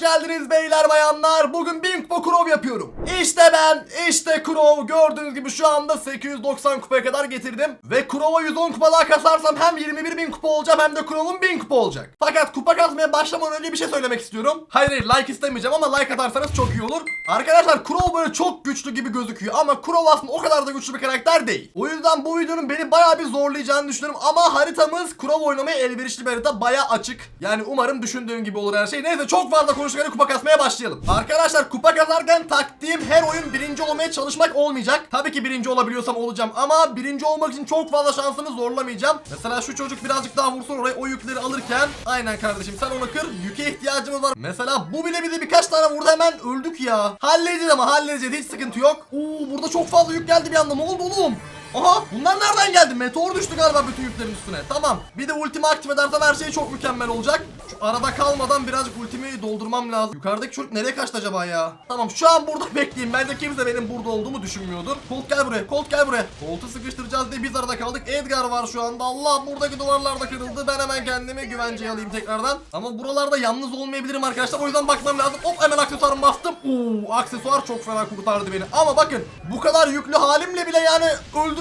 Geldiniz beyler bayanlar. Bugün Bin Kupa Kurov yapıyorum. İşte ben, işte Kurov. Gördüğünüz gibi şu anda 890 kupaya kadar getirdim. Ve Kurov'a 110 kupa daha kasarsam hem 21 bin kupa olacağım hem de Kurov'un 1000 kupa olacak. Fakat kupa kasmaya başlamadan önce bir şey söylemek istiyorum. Hayır hayır like istemeyeceğim ama like atarsanız çok iyi olur. Arkadaşlar Kurov böyle çok güçlü gibi gözüküyor ama Kurov aslında o kadar da güçlü bir karakter değil. O yüzden bu videonun beni bayağı bir zorlayacağını düşünüyorum ama haritamız Kurov oynamaya elverişli bir harita bayağı açık. Yani umarım düşündüğüm gibi olur her şey. Neyse çok fazla konuşurken kupa kasmaya başlayalım. Arkadaşlar kupa kasarken taktiğim her oyun birinci olmaya çalışmak olmayacak. Tabii ki birinci olabiliyorsam olacağım ama birinci olmak için çok fazla şansımı zorlamayacağım. Mesela şu çocuk birazcık daha vursun oraya o yükleri alırken. Aynen kardeşim sen onu kır. Yüke ihtiyacımız var. Mesela bu bile bize birkaç tane vurdu hemen öldük ya. Halledeceğiz ama halledeceğiz hiç sıkıntı yok. Oo burada çok fazla yük geldi bir anda ne oldu oğlum? Aha bunlar nereden geldi? Meteor düştü galiba bütün yüklerin üstüne. Tamam. Bir de ultimi aktif edersem her şey çok mükemmel olacak. Şu arada kalmadan birazcık ultimi doldurmam lazım. Yukarıdaki çocuk nereye kaçtı acaba ya? Tamam şu an burada bekleyeyim. Bence kimse benim burada olduğumu düşünmüyordur. Colt gel buraya. Colt gel buraya. Colt'u sıkıştıracağız diye biz arada kaldık. Edgar var şu anda. Allah buradaki duvarlar da kırıldı. Ben hemen kendimi güvenceye alayım tekrardan. Ama buralarda yalnız olmayabilirim arkadaşlar. O yüzden bakmam lazım. Hop hemen aksesuarımı bastım. Oo aksesuar çok fena kurtardı beni. Ama bakın bu kadar yüklü halimle bile yani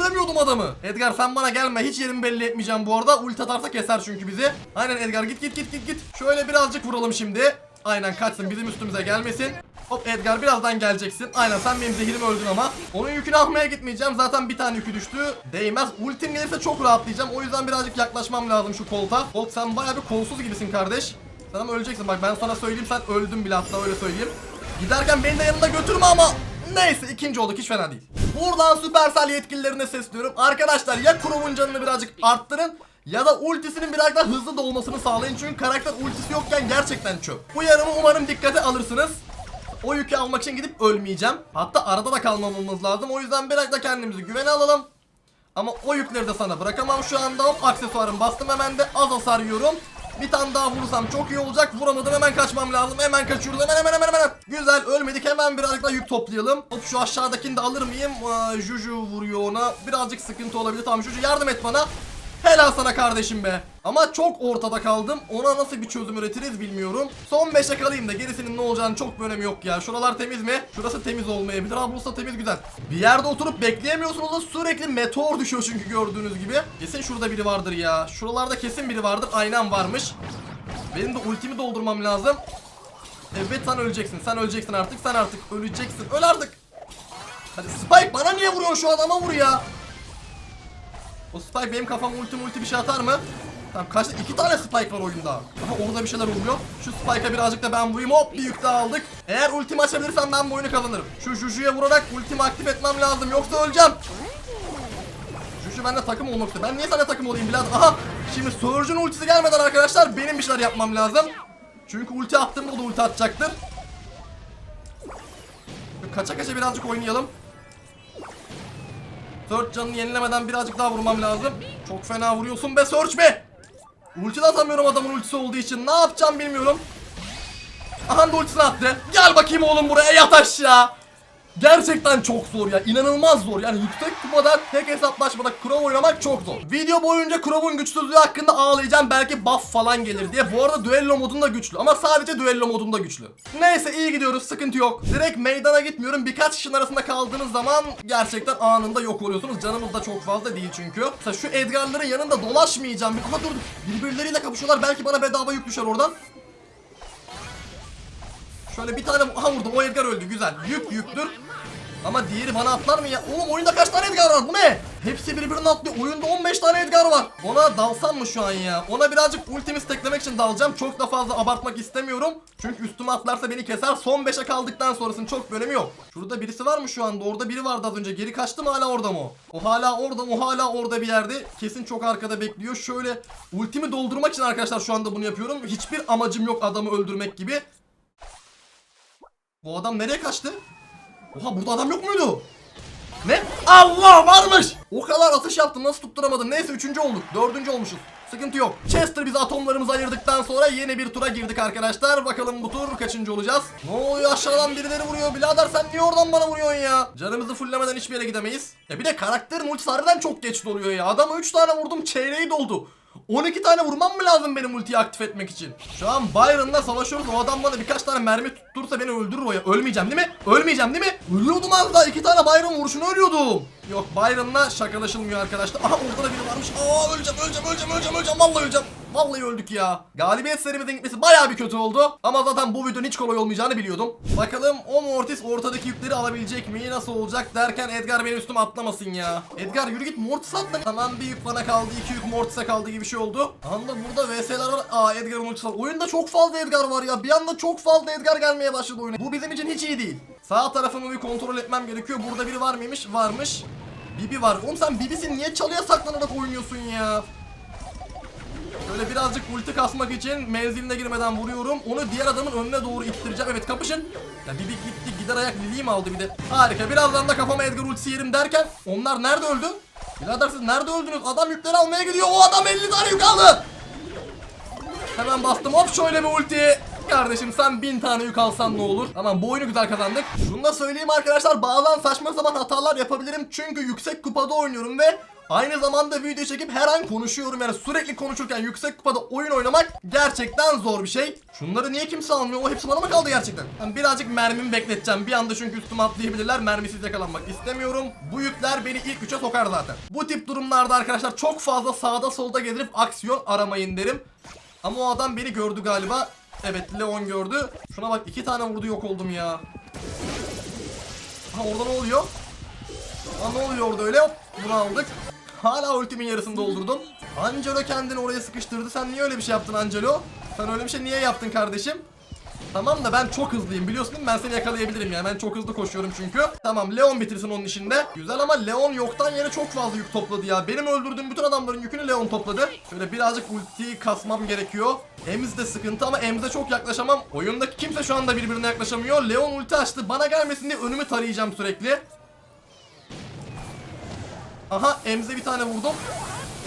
öldüremiyordum adamı. Edgar sen bana gelme. Hiç yerimi belli etmeyeceğim bu arada. Ulti atarsa keser çünkü bizi. Aynen Edgar git git git git git. Şöyle birazcık vuralım şimdi. Aynen kaçsın bizim üstümüze gelmesin. Hop Edgar birazdan geleceksin. Aynen sen benim zehirimi öldün ama. Onun yükünü almaya gitmeyeceğim. Zaten bir tane yükü düştü. Değmez. Ultim gelirse çok rahatlayacağım. O yüzden birazcık yaklaşmam lazım şu kolta. Colt sen baya bir kolsuz gibisin kardeş. Sen ama öleceksin. Bak ben sana söyleyeyim sen öldün bile hatta öyle söyleyeyim. Giderken beni de yanında götürme ama. Neyse ikinci olduk hiç fena değil. Buradan Supercell yetkililerine sesleniyorum. Arkadaşlar ya Kurov'un canını birazcık arttırın ya da ultisinin biraz daha hızlı dolmasını sağlayın. Çünkü karakter ultisi yokken gerçekten çöp. Uyarımı umarım dikkate alırsınız. O yükü almak için gidip ölmeyeceğim. Hatta arada da kalmamamız lazım. O yüzden biraz da kendimizi güvene alalım. Ama o yükleri de sana bırakamam şu anda. Hop aksesuarım bastım hemen de az hasar yiyorum. Bir tane daha vurursam çok iyi olacak. Vuramadım hemen kaçmam lazım. Hemen kaçıyoruz. Hemen hemen hemen hemen. Güzel ölmedik. Hemen birazcık daha yük toplayalım. Hop şu aşağıdakini de alır mıyım? Aa, Juju vuruyor ona. Birazcık sıkıntı olabilir. Tamam Juju yardım et bana. Helal sana kardeşim be. Ama çok ortada kaldım. Ona nasıl bir çözüm üretiriz bilmiyorum. Son 5'e kalayım da gerisinin ne olacağını çok bir önemi yok ya. Şuralar temiz mi? Şurası temiz olmayabilir ama burası temiz güzel. Bir yerde oturup bekleyemiyorsunuz da sürekli meteor düşüyor çünkü gördüğünüz gibi. Kesin şurada biri vardır ya. Şuralarda kesin biri vardır. Aynen varmış. Benim de ultimi doldurmam lazım. Evet sen öleceksin. Sen öleceksin artık. Sen artık öleceksin. Öl artık. Hadi Spike bana niye vuruyorsun şu adama vur ya. O Spike benim kafama ulti multi bir şey atar mı? Tamam kaçta iki tane Spike var oyunda. Aha orada bir şeyler oluyor. Şu Spike'a birazcık da ben vurayım. Hop bir yük daha aldık. Eğer ultimi açabilirsem ben bu oyunu kazanırım. Şu Juju'ya vurarak ultimi aktif etmem lazım. Yoksa öleceğim. Juju benimle takım olmak istiyor. Ben niye sana takım olayım birader? Aha. Şimdi Surge'un ultisi gelmeden arkadaşlar benim bir şeyler yapmam lazım. Çünkü ulti attığımda da ulti atacaktır. Kaça kaça birazcık oynayalım. Search canını yenilemeden birazcık daha vurmam lazım. Çok fena vuruyorsun be Search be. Ulti de atamıyorum adamın ultisi olduğu için. Ne yapacağım bilmiyorum. Aha da ultisini attı. Gel bakayım oğlum buraya yat aşağı. Gerçekten çok zor ya. inanılmaz zor. Yani yüksek kupada tek hesaplaşmada Kurov oynamak çok zor. Video boyunca Kurov'un güçsüzlüğü hakkında ağlayacağım. Belki buff falan gelir diye. Bu arada düello modunda güçlü. Ama sadece düello modunda güçlü. Neyse iyi gidiyoruz. Sıkıntı yok. Direkt meydana gitmiyorum. Birkaç kişinin arasında kaldığınız zaman gerçekten anında yok oluyorsunuz. Canımız da çok fazla değil çünkü. Mesela şu Edgar'ların yanında dolaşmayacağım. Aha dur. Birbirleriyle kapışıyorlar. Belki bana bedava yük düşer oradan. Şöyle bir tane aha vurdum o Edgar öldü güzel yük yüktür ama diğeri bana atlar mı ya? Oğlum oyunda kaç tane Edgar var? Bu ne? Hepsi birbirine atlıyor. Oyunda 15 tane Edgar var. Ona dalsam mı şu an ya? Ona birazcık ultimi steklemek için dalacağım. Çok da fazla abartmak istemiyorum. Çünkü üstüme atlarsa beni keser. Son 5'e kaldıktan sonrasının çok önemi yok. Şurada birisi var mı şu anda? Orada biri vardı az önce. Geri kaçtı mı hala orada mı o? O hala orada mı? O hala orada bir yerde. Kesin çok arkada bekliyor. Şöyle ultimi doldurmak için arkadaşlar şu anda bunu yapıyorum. Hiçbir amacım yok adamı öldürmek gibi. Bu adam nereye kaçtı? Oha burada adam yok muydu? Ne? Allah varmış! O kadar atış yaptım nasıl tutturamadım. Neyse üçüncü olduk. Dördüncü olmuşuz. Sıkıntı yok. Chester bizi atomlarımızı ayırdıktan sonra yeni bir tura girdik arkadaşlar. Bakalım bu tur kaçıncı olacağız? Ne oluyor aşağıdan birileri vuruyor. Birader sen niye oradan bana vuruyorsun ya? Canımızı fullemeden hiçbir yere gidemeyiz. Ya bir de karakterin ultisi harbiden çok geç doluyor ya. Adama 3 tane vurdum çeyreği doldu. 12 tane vurmam mı lazım benim ultiyi aktif etmek için? Şu an Byron'la savaşıyoruz. O adam bana birkaç tane mermi tutturursa beni öldürür o ya. Ölmeyeceğim değil mi? Ölmeyeceğim değil mi? Ölüyordum az daha. iki tane Byron vuruşunu ölüyordum. Yok Byron'la şakalaşılmıyor arkadaşlar. Aha orada da biri varmış. Aa öleceğim öleceğim öleceğim öleceğim öleceğim. Vallahi öleceğim. Vallahi öldük ya. Galibiyet serimizin gitmesi bayağı bir kötü oldu. Ama zaten bu videonun hiç kolay olmayacağını biliyordum. Bakalım o Mortis ortadaki yükleri alabilecek mi? Nasıl olacak derken Edgar benim üstüme atlamasın ya. Edgar yürü git Mortis atla. Tamam bir yük bana kaldı, iki yük Mortis'e kaldı gibi bir şey oldu. Anda burada VS'ler var. Aa Edgar'ın ultisi var. Oyunda çok fazla Edgar var ya. Bir anda çok fazla Edgar gelmeye başladı oyuna. Bu bizim için hiç iyi değil. Sağ tarafımı bir kontrol etmem gerekiyor. Burada biri var mıymış? Varmış. Bibi var. Oğlum sen Bibi'sin niye çalıya saklanarak oynuyorsun ya? Böyle birazcık ulti kasmak için menziline girmeden vuruyorum. Onu diğer adamın önüne doğru ittireceğim. Evet kapışın. Ya Bibi gitti gider ayak Lili'yi aldı bir de? Harika. Birazdan da kafama Edgar ultisi yerim derken onlar nerede öldü? Birader siz nerede öldünüz? Adam yükleri almaya gidiyor. O adam 50 tane yük aldı. Hemen bastım hop şöyle bir ulti. Kardeşim sen bin tane yük alsan ne olur? Tamam bu oyunu güzel kazandık. Şunu da söyleyeyim arkadaşlar bazen saçma sapan hatalar yapabilirim. Çünkü yüksek kupada oynuyorum ve Aynı zamanda video çekip her an konuşuyorum yani sürekli konuşurken yüksek kupada oyun oynamak gerçekten zor bir şey. Şunları niye kimse almıyor? O hepsi bana mı kaldı gerçekten? Ben birazcık mermimi bekleteceğim. Bir anda çünkü üstüme atlayabilirler. Mermisiz yakalanmak istemiyorum. Bu yükler beni ilk üçe sokar zaten. Bu tip durumlarda arkadaşlar çok fazla sağda solda gelip aksiyon aramayın derim. Ama o adam beni gördü galiba. Evet Leon gördü. Şuna bak iki tane vurdu yok oldum ya. Ha orada ne oluyor? Ha ne oluyor orada öyle? Hop bunu aldık. Hala ultimin yarısını doldurdum. Angelo kendini oraya sıkıştırdı. Sen niye öyle bir şey yaptın Angelo? Sen öyle bir şey niye yaptın kardeşim? Tamam da ben çok hızlıyım biliyorsun? Ben seni yakalayabilirim yani. Ben çok hızlı koşuyorum çünkü. Tamam Leon bitirsin onun işinde. Güzel ama Leon yoktan yere çok fazla yük topladı ya. Benim öldürdüğüm bütün adamların yükünü Leon topladı. Şöyle birazcık ultiyi kasmam gerekiyor. Ems de sıkıntı ama Ems'e çok yaklaşamam. Oyundaki kimse şu anda birbirine yaklaşamıyor. Leon ulti açtı. Bana gelmesin diye önümü tarayacağım sürekli. Aha Emze bir tane vurdum.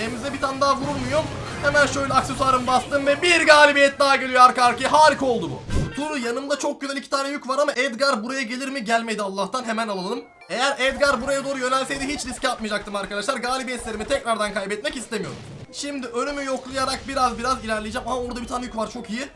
Emze bir tane daha vurur muyum? Hemen şöyle aksesuarımı bastım ve bir galibiyet daha geliyor arka arkaya. Harika oldu bu. Bu tur yanımda çok güzel iki tane yük var ama Edgar buraya gelir mi? Gelmedi Allah'tan hemen alalım. Eğer Edgar buraya doğru yönelseydi hiç riske atmayacaktım arkadaşlar. Galibiyetlerimi tekrardan kaybetmek istemiyorum. Şimdi önümü yoklayarak biraz biraz ilerleyeceğim. Aha orada bir tane yük var çok iyi.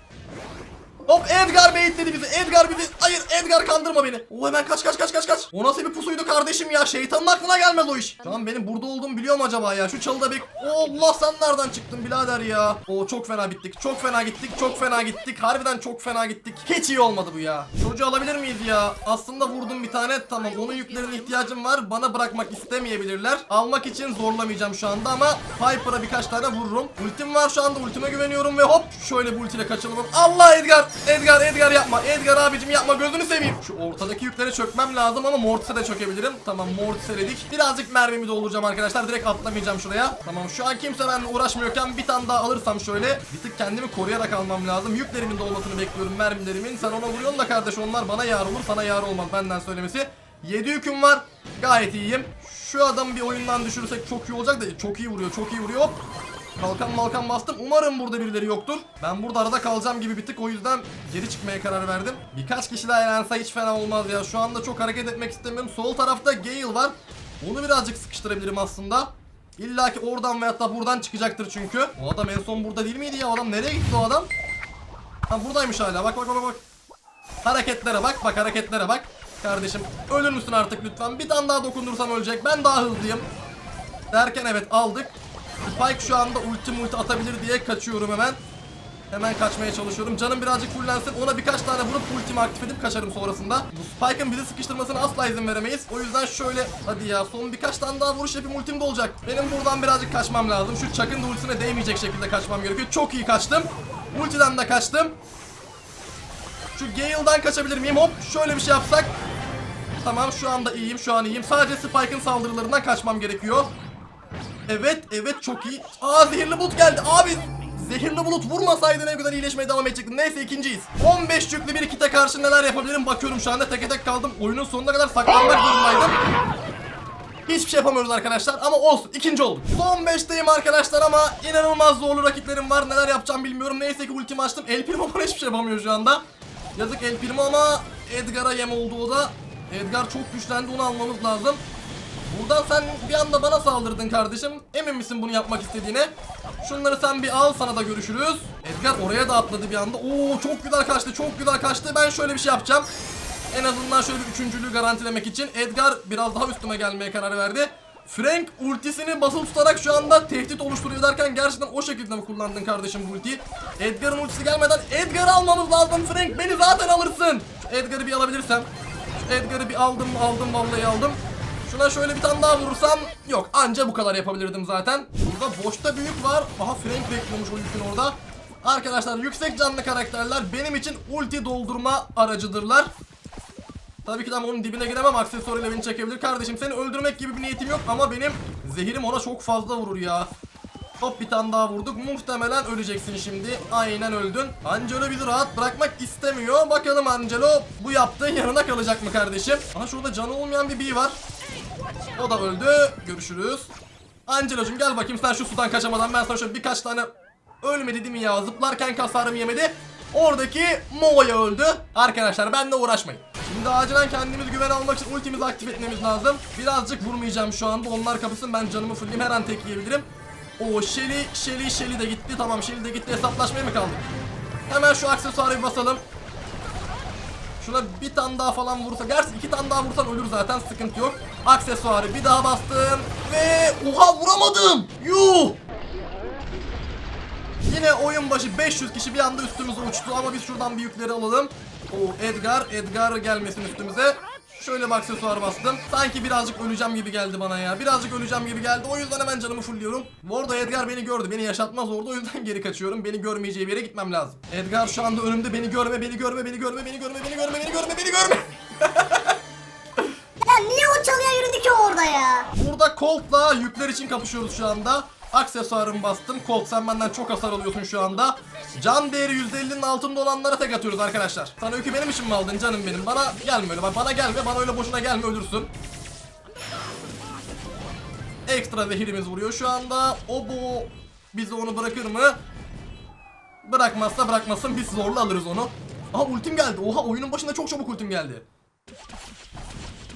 Hop Edgar baitledi bizi. Edgar bizi. Hayır Edgar kandırma beni. O hemen kaç kaç kaç kaç kaç. O nasıl bir pusuydu kardeşim ya. Şeytanın aklına gelmez o iş. An benim burada olduğumu biliyor mu acaba ya? Şu çalıda bek. Allah sen nereden çıktın birader ya? O çok fena bittik. Çok fena gittik. Çok fena gittik. Harbiden çok fena gittik. Hiç iyi olmadı bu ya. Çocuğu alabilir miyiz ya? Aslında vurdum bir tane. Tamam onun yüklerine ihtiyacım var. Bana bırakmak istemeyebilirler. Almak için zorlamayacağım şu anda ama Piper'a birkaç tane vururum. Ultim var şu anda. Ultime güveniyorum ve hop şöyle bu ultiyle kaçalım. Allah Edgar. Edgar Edgar yapma. Edgar abicim yapma gözünü seveyim. Şu ortadaki yüklere çökmem lazım ama Mortis'e de çökebilirim. Tamam Mortis'e dedik. Birazcık mermimi dolduracağım arkadaşlar. Direkt atlamayacağım şuraya. Tamam şu an kimse benimle uğraşmıyorken bir tane daha alırsam şöyle bir tık kendimi koruyarak almam lazım. Yüklerimin dolmasını bekliyorum mermilerimin. Sen ona vuruyorsun da kardeş onlar bana yar olur. Sana yar olmaz benden söylemesi. 7 yüküm var. Gayet iyiyim. Şu adamı bir oyundan düşürürsek çok iyi olacak da çok iyi vuruyor. Çok iyi vuruyor. Hop. Kalkan malkan bastım. Umarım burada birileri yoktur. Ben burada arada kalacağım gibi bir tık o yüzden geri çıkmaya karar verdim. Birkaç kişi daha elense hiç fena olmaz ya. Şu anda çok hareket etmek istemiyorum. Sol tarafta Gale var. Onu birazcık sıkıştırabilirim aslında. İlla ki oradan veyahut da buradan çıkacaktır çünkü. O adam en son burada değil miydi ya? O adam nereye gitti o adam? Ha buradaymış hala. Bak bak bak bak. Hareketlere bak. Bak hareketlere bak. Kardeşim ölür müsün artık lütfen? Bir tane daha dokundursam ölecek. Ben daha hızlıyım. Derken evet aldık. Spike şu anda ulti multi atabilir diye kaçıyorum hemen. Hemen kaçmaya çalışıyorum. Canım birazcık fullensin. Ona birkaç tane vurup ultimi aktif edip kaçarım sonrasında. Bu Spike'ın bizi sıkıştırmasına asla izin veremeyiz. O yüzden şöyle hadi ya son birkaç tane daha vuruş yapayım ultim de olacak. Benim buradan birazcık kaçmam lazım. Şu Chuck'ın da ultisine değmeyecek şekilde kaçmam gerekiyor. Çok iyi kaçtım. Ultiden de kaçtım. Şu Gale'dan kaçabilir miyim? Hop şöyle bir şey yapsak. Tamam şu anda iyiyim şu an iyiyim. Sadece Spike'ın saldırılarından kaçmam gerekiyor. Evet evet çok iyi. Aa zehirli bulut geldi abi. Zehirli bulut vurmasaydı ne kadar iyileşmeye devam edecektim. Neyse ikinciyiz. 15 yüklü bir kite karşı neler yapabilirim bakıyorum şu anda teke tek kaldım. Oyunun sonuna kadar saklanmak zorundaydım. Hiçbir şey yapamıyoruz arkadaşlar ama olsun ikinci olduk. Son 5'teyim arkadaşlar ama inanılmaz zorlu rakiplerim var. Neler yapacağım bilmiyorum. Neyse ki ultimi açtım. El Primo bana hiçbir şey yapamıyor şu anda. Yazık El Primo ama Edgar'a yem oldu o da. Edgar çok güçlendi onu almamız lazım. Buradan sen bir anda bana saldırdın kardeşim. Emin misin bunu yapmak istediğine? Şunları sen bir al sana da görüşürüz. Edgar oraya da atladı bir anda. Oo çok güzel kaçtı çok güzel kaçtı. Ben şöyle bir şey yapacağım. En azından şöyle bir üçüncülüğü garantilemek için Edgar biraz daha üstüme gelmeye karar verdi. Frank ultisini basılı tutarak şu anda tehdit oluşturuyor derken gerçekten o şekilde mi kullandın kardeşim bu ultiyi? Edgar'ın ultisi gelmeden Edgar'ı almamız lazım Frank beni zaten alırsın. Edgar'ı bir alabilirsem. Edgar'ı bir aldım aldım vallahi aldım. Şuna şöyle bir tane daha vurursam yok anca bu kadar yapabilirdim zaten. Burada boşta büyük var. Aha Frank bekliyormuş o yükün orada. Arkadaşlar yüksek canlı karakterler benim için ulti doldurma aracıdırlar. Tabii ki de onun dibine giremem aksesuarıyla beni çekebilir. Kardeşim seni öldürmek gibi bir niyetim yok ama benim zehirim ona çok fazla vurur ya. Hop bir tane daha vurduk. Muhtemelen öleceksin şimdi. Aynen öldün. Angelo bizi rahat bırakmak istemiyor. Bakalım Angelo bu yaptığın yanına kalacak mı kardeşim? Aha şurada canı olmayan bir bee var. O da öldü. Görüşürüz. Angelo'cum gel bakayım sen şu sudan kaçamadan ben sana şöyle birkaç tane ölmedi değil mi ya? Zıplarken kasarım yemedi. Oradaki Moya öldü. Arkadaşlar benle uğraşmayın. Şimdi acilen kendimiz güven almak için ultimizi aktif etmemiz lazım. Birazcık vurmayacağım şu anda. Onlar kapısın ben canımı fullleyeyim her an tek yiyebilirim. O Shelly, Shelly, Shelly de gitti. Tamam Shelly de gitti. Hesaplaşmaya mı kaldık? Hemen şu aksesuarı basalım. Şuna bir tane daha falan vursa. Gerçi iki tane daha vursan ölür zaten sıkıntı yok. Aksesuarı bir daha bastım. Ve oha vuramadım. Yuh. Yine oyun başı 500 kişi bir anda üstümüze uçtu ama biz şuradan bir yükleri alalım. O Edgar, Edgar gelmesin üstümüze. Şöyle bir aksesuar bastım. Sanki birazcık öleceğim gibi geldi bana ya. Birazcık öleceğim gibi geldi. O yüzden hemen canımı fullliyorum. Bu arada Edgar beni gördü. Beni yaşatmaz orada. O yüzden geri kaçıyorum. Beni görmeyeceği bir yere gitmem lazım. Edgar şu anda önümde. Beni görme, beni görme, beni görme, beni görme, beni görme, beni görme, beni görme. Ya niye o çalıya yürüdü ki orada ya? Burada Colt'la yükler için kapışıyoruz şu anda. Aksesuarımı bastım. Colt sen benden çok hasar alıyorsun şu anda. Can değeri %50'nin altında olanlara tek atıyoruz arkadaşlar. Sana yükü benim için mi aldın canım benim? Bana gelme öyle. Bana gelme. Bana öyle boşuna gelme ölürsün. Ekstra zehirimiz vuruyor şu anda. O bu bizi onu bırakır mı? Bırakmazsa bırakmasın biz zorla alırız onu. Aha ultim geldi. Oha oyunun başında çok çabuk ultim geldi.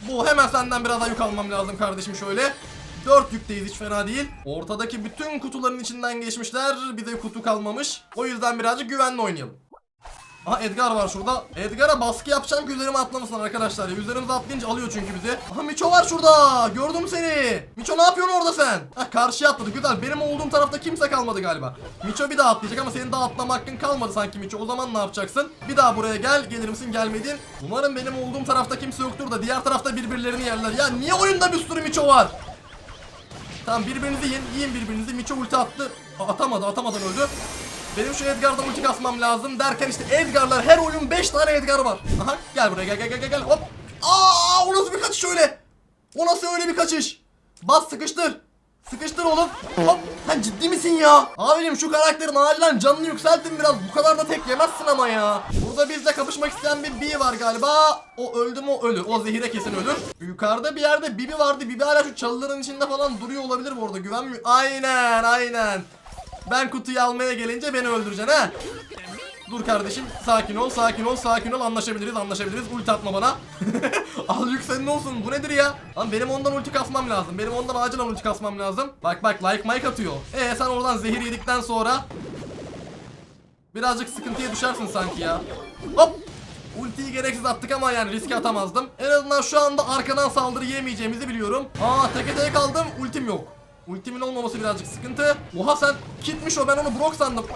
Bu hemen senden biraz daha yük almam lazım kardeşim şöyle. 4 yükteyiz hiç fena değil. Ortadaki bütün kutuların içinden geçmişler. Bize kutu kalmamış. O yüzden birazcık güvenli oynayalım. Aha Edgar var şurada. Edgar'a baskı yapacağım ki üzerime atlamasın arkadaşlar. Üzerimize atlayınca alıyor çünkü bizi. Aha Miço var şurada. Gördüm seni. Miço ne yapıyorsun orada sen? Ha karşıya atladı. Güzel. Benim olduğum tarafta kimse kalmadı galiba. Miço bir daha atlayacak ama senin daha atlama hakkın kalmadı sanki Miço. O zaman ne yapacaksın? Bir daha buraya gel. Gelir misin? Gelmedin. Umarım benim olduğum tarafta kimse yoktur da diğer tarafta birbirlerini yerler. Ya niye oyunda bir sürü Miço var? Tamam birbirinizi yiyin, yiyin birbirinizi. Miço ulti attı. Atamadı, atamadan öldü. Benim şu Edgar'dan ulti kasmam lazım derken işte Edgar'lar her oyun 5 tane Edgar var. Aha gel buraya gel gel gel gel hop. Aa o nasıl bir kaçış öyle? O nasıl öyle bir kaçış? Bas sıkıştır. Sıkıştır oğlum. Hop. Sen ciddi misin ya? Abicim şu karakterin acilen canını yükseltin biraz. Bu kadar da tek yemezsin ama ya. Burada bizle kapışmak isteyen bir Bee var galiba. O öldü mü o ölür. O zehire kesin ölür. Yukarıda bir yerde Bibi vardı. Bibi hala şu çalıların içinde falan duruyor olabilir bu arada. Güvenmiyor. Aynen aynen. Ben kutuyu almaya gelince beni öldüreceksin ha. Dur kardeşim sakin ol sakin ol sakin ol anlaşabiliriz anlaşabiliriz ulti atma bana Al yük senin olsun. Bu nedir ya? Lan benim ondan ulti kasmam lazım. Benim ondan acilen ulti kasmam lazım. Bak bak like mike atıyor. Ee sen oradan zehir yedikten sonra Birazcık sıkıntıya düşersin sanki ya. Hop! Ultiyi gereksiz attık ama yani riske atamazdım. En azından şu anda arkadan saldırı yemeyeceğimizi biliyorum. Aa teke tek kaldım. Ultim yok. Ultimin olmaması birazcık sıkıntı. Oha sen kitmiş o. Ben onu Brock sandım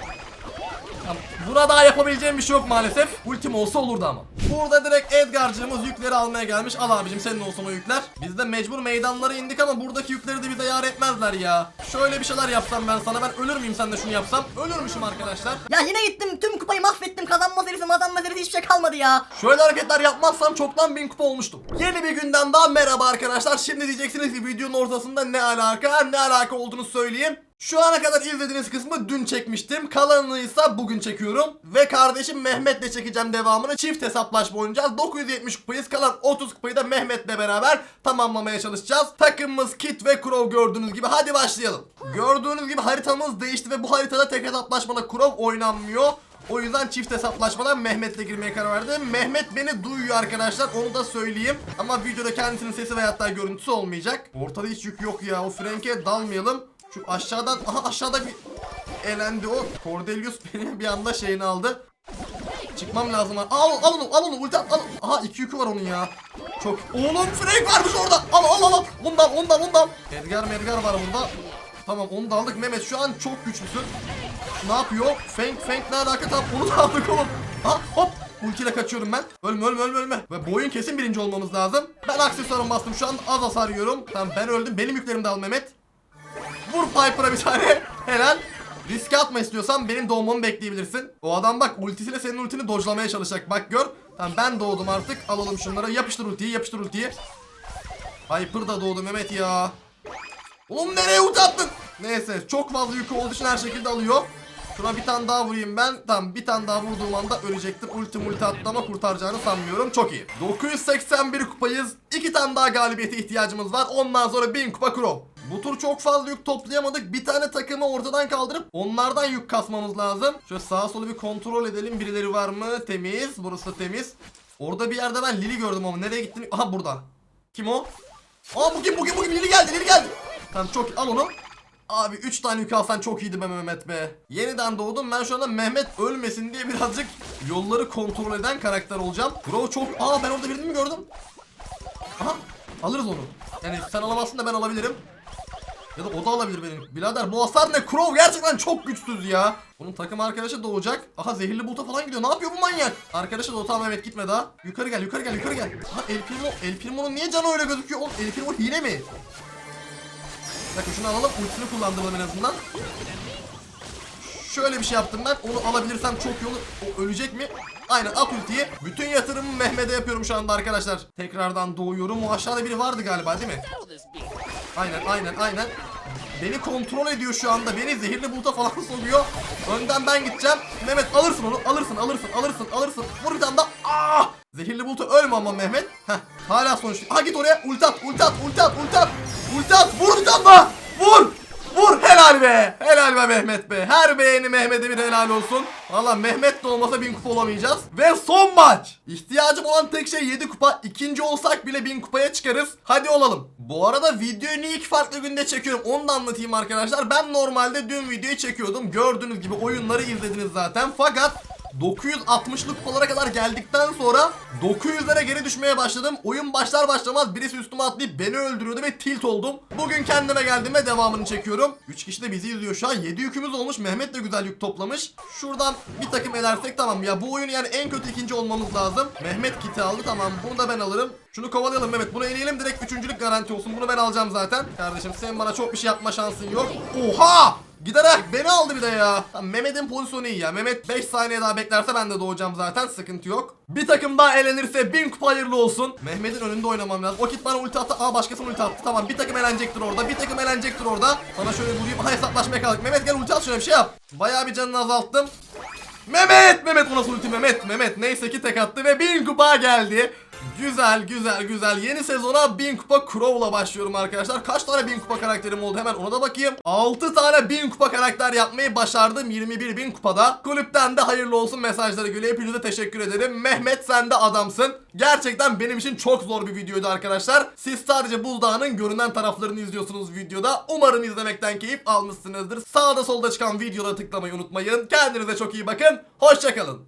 Tamam, Buna daha yapabileceğim bir şey yok maalesef. Ultim olsa olurdu ama. Burada direkt Edgar'cığımız yükleri almaya gelmiş. Al abicim senin olsun o yükler. Biz de mecbur meydanlara indik ama buradaki yükleri de bize yar etmezler ya. Şöyle bir şeyler yapsam ben sana. Ben ölür müyüm sen de şunu yapsam? Ölürmüşüm arkadaşlar. Ya yine gittim tüm kupayı mahvettim. Kazanma serisi kazanma serisi hiçbir şey kalmadı ya. Şöyle hareketler yapmazsam çoktan bin kupa olmuştum. Yeni bir günden daha merhaba arkadaşlar. Şimdi diyeceksiniz ki videonun ortasında ne alaka? Ne alaka olduğunu söyleyeyim. Şu ana kadar izlediğiniz kısmı dün çekmiştim. Kalanını ise bugün çekiyorum. Ve kardeşim Mehmet'le çekeceğim devamını. Çift hesaplaşma oynayacağız. 970 kupayız. Kalan 30 kupayı da Mehmet'le beraber tamamlamaya çalışacağız. Takımımız Kit ve Crow gördüğünüz gibi. Hadi başlayalım. Gördüğünüz gibi haritamız değişti ve bu haritada tek hesaplaşmada Crow oynanmıyor. O yüzden çift hesaplaşmadan Mehmet'le girmeye karar verdim. Mehmet beni duyuyor arkadaşlar onu da söyleyeyim. Ama videoda kendisinin sesi ve hatta görüntüsü olmayacak. Ortada hiç yük yok ya. O Frank'e dalmayalım. Şu aşağıdan aha aşağıda bir elendi o. Cordelius beni bir anda şeyini aldı. Çıkmam lazım. Al al onu al onu ulti at al. Aha iki yükü var onun ya. Çok. Oğlum Frank varmış orada. Al al al al. Ondan ondan ondan. Edgar Medgar var bunda. Tamam onu da aldık. Mehmet şu an çok güçlüsün. Ne yapıyor? Fenk Fenk ne alaka? Tamam onu da aldık oğlum. Ha hop. Ultiyle kaçıyorum ben. Ölme ölme ölme ölme. Ve bu oyun kesin birinci olmamız lazım. Ben aksesuarımı bastım. Şu an az hasar yiyorum. Tamam ben öldüm. Benim yüklerimi de al Mehmet. Vur Piper'a bir tane. Helal. Riske atma istiyorsan benim doğmamı bekleyebilirsin. O adam bak ultisiyle senin ultini dojlamaya çalışacak. Bak gör. Tamam ben doğdum artık. Alalım şunları. Yapıştır ultiyi yapıştır ultiyi. Piper da doğdu Mehmet ya. Oğlum nereye ulti attın? Neyse çok fazla yükü olduğu için her şekilde alıyor. Şuna bir tane daha vurayım ben. Tamam bir tane daha vurduğum anda ölecektir. Ulti multi attı ama kurtaracağını sanmıyorum. Çok iyi. 981 kupayız. İki tane daha galibiyete ihtiyacımız var. Ondan sonra 1000 kupa kuro. Bu tur çok fazla yük toplayamadık. Bir tane takımı ortadan kaldırıp onlardan yük kasmamız lazım. Şöyle sağa sola bir kontrol edelim. Birileri var mı? Temiz. Burası da temiz. Orada bir yerde ben Lili gördüm ama nereye gittiğini... Aha burada. Kim o? Aa bu kim bu kim bu kim? Lili geldi Lili geldi. Tamam çok. Al onu. Abi 3 tane yük alsan çok iyiydi be Mehmet be. Yeniden doğdum. Ben şu anda Mehmet ölmesin diye birazcık yolları kontrol eden karakter olacağım. Bro çok... Aa ben orada birini mi gördüm? Aha alırız onu. Yani sen alamazsın da ben alabilirim. Ya da o da alabilir benim. Birader bu hasar ne? Crow gerçekten çok güçsüz ya. Bunun takım arkadaşı doğacak. Aha zehirli bulta falan gidiyor. Ne yapıyor bu manyak? Arkadaşı doğdu tamam evet gitme daha. Yukarı gel yukarı gel yukarı gel. Aha El Primo. El Primo'nun niye canı öyle gözüküyor? Oğlum El Primo hile mi? Bir dakika şunu alalım. Ultisini kullandıralım en azından. Şöyle bir şey yaptım ben. Onu alabilirsem çok iyi olur. O ölecek mi? Aynen at ultiyi. Bütün yatırımımı Mehmet'e yapıyorum şu anda arkadaşlar. Tekrardan doğuyorum. O aşağıda biri vardı galiba değil mi? Aynen aynen aynen. Beni kontrol ediyor şu anda. Beni zehirli buluta falan sokuyor. Önden ben gideceğim. Mehmet alırsın onu. Alırsın alırsın alırsın alırsın. Vur bir tane daha. Aa! Zehirli buluta ölme ama Mehmet. Heh. Hala sonuç. Ha git oraya. Ulti at ulti at ulti at ulti at. Ulti at. Vur bir tane daha. Vur. Vur helal be. Helal be Mehmet be. Her beğeni Mehmet'e bir helal olsun. Valla Mehmet de olmasa 1000 kupa olamayacağız. Ve son maç. İhtiyacım olan tek şey 7 kupa. İkinci olsak bile 1000 kupaya çıkarız. Hadi olalım. Bu arada videoyu niye iki farklı günde çekiyorum onu da anlatayım arkadaşlar. Ben normalde dün videoyu çekiyordum. Gördüğünüz gibi oyunları izlediniz zaten. Fakat 960'lık kupalara kadar geldikten sonra 900'lere geri düşmeye başladım. Oyun başlar başlamaz birisi üstüme atlayıp beni öldürüyordu ve tilt oldum. Bugün kendime geldim ve devamını çekiyorum. 3 kişi de bizi izliyor şu an. 7 yükümüz olmuş. Mehmet de güzel yük toplamış. Şuradan bir takım elersek tamam ya bu oyun yani en kötü ikinci olmamız lazım. Mehmet kiti aldı tamam bunu da ben alırım. Şunu kovalayalım Mehmet bunu eleyelim direkt üçüncülük garanti olsun. Bunu ben alacağım zaten. Kardeşim sen bana çok bir şey yapma şansın yok. Oha! Giderek beni aldı bir de ya. Mehmet'in pozisyonu iyi ya. Mehmet 5 saniye daha beklerse ben de doğacağım zaten. Sıkıntı yok. Bir takım daha elenirse 1000 kupa hayırlı olsun. Mehmet'in önünde oynamam lazım. O kit bana ulti attı. Aa başkasının ulti attı. Tamam bir takım elenecektir orada. Bir takım elenecektir orada. Sana şöyle vurayım. Aha hesaplaşmaya kaldık. Mehmet gel ulti at şöyle bir şey yap. Bayağı bir canını azalttım. Mehmet! Mehmet bu nasıl ulti Mehmet? Mehmet neyse ki tek attı ve 1000 kupa geldi. Güzel güzel güzel. Yeni sezona 1000 kupa Crow'la başlıyorum arkadaşlar. Kaç tane 1000 kupa karakterim oldu hemen ona da bakayım. 6 tane 1000 kupa karakter yapmayı başardım 21 bin kupada. Kulüpten de hayırlı olsun mesajları geliyor. Hepinize teşekkür ederim. Mehmet sen de adamsın. Gerçekten benim için çok zor bir videoydu arkadaşlar. Siz sadece buzdağının görünen taraflarını izliyorsunuz videoda. Umarım izlemekten keyif almışsınızdır. Sağda solda çıkan videolara tıklamayı unutmayın. Kendinize çok iyi bakın. Hoşçakalın.